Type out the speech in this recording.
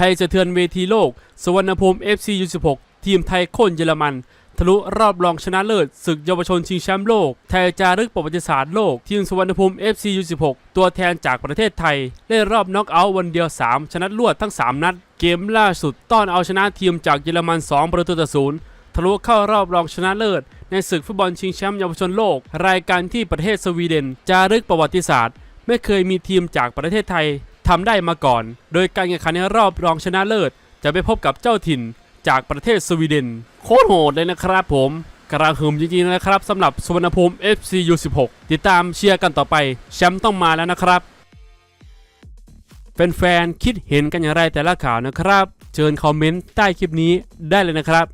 ทยสะเทือนเวทีโลก สวรรณภูมิ FC U16 ทีมไทยโค่นเยอรมันทะลุรอบรองชนะเลิศศึกเยาวชนชิงแชมป์โลก ไทยจารึกประวัติศาสตร์โลก ทีมสุวรรณภูมิ FC U16 ตัวแทนจากประเทศไทยเล่นรอบน็อกเอาท์วันเดียว 3 ชนะรวดทั้ง 3 นัด เกมล่าสุดต้อนเอาชนะทีมจากเยอรมัน 2 ประตูต่อศูนย์ทะลุเข้ารอบรองชนะเลิศ ในศึกฟุตบอลชิงแชมป์เยาวชนโลก รายการที่ประเทศสวีเดน จารึกประวัติศาสตร์ ไม่เคยมีทีมจากประเทศไทย ทำได้มาก่อน โดยการแข่งขันในรอบรองชนะเลิศ จะไปพบกับเจ้าถิ่นจากประเทศสวีเดน โคตรโหดเลยนะครับผมกระหึ่มจริงๆนะครับสำหรับสุวรรณภูมิ FCU 16 ติดตามเชียร์กันต่อไป แชมป์ต้องมาแล้วนะครับแฟนๆคิดเห็นกันอย่างไรแต่ละข่าวนะครับ เชิญคอมเมนต์ใต้คลิปนี้ได้เลยนะครับ